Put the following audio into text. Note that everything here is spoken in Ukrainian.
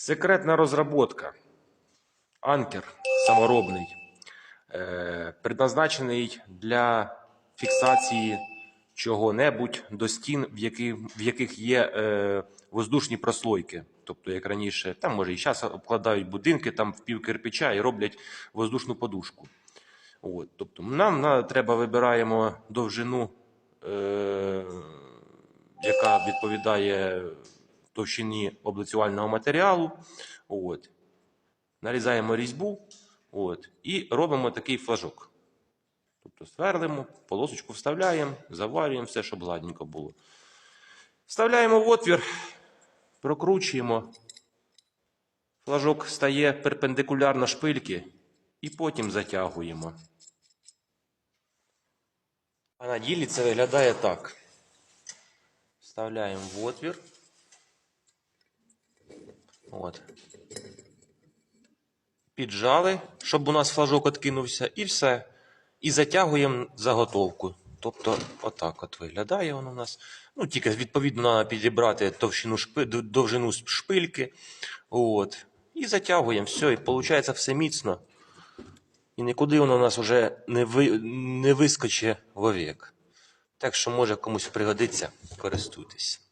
Секретна розробка. Анкер саморобний, е, предназначений для фіксації чого-небудь до стін, в яких, в яких є е, воздушні прослойки. Тобто, як раніше, там може і зараз обкладають будинки там в пів кирпича і роблять воздушну подушку. От, тобто, нам на, треба вибираємо довжину, е, яка відповідає товщині облицювального матеріалу. От. Нарізаємо різьбу от, і робимо такий флажок. Тобто сверлимо, полосочку вставляємо, заварюємо все, щоб гладненько було. Вставляємо в отвір, прокручуємо. Флажок стає перпендикулярно шпильки і потім затягуємо. А на ділі це виглядає так. Вставляємо в отвір. От. Піджали, щоб у нас флажок откинувся, і все. І затягуємо заготовку. Тобто, отак от виглядає воно у нас. Ну, тільки відповідно треба підібрати товщину шпи, довжину шпильки. От. І затягуємо все, і виходить все міцно. І нікуди воно у нас вже не, ви, не вискоче вовік. Так що може комусь пригодиться, користуйтесь.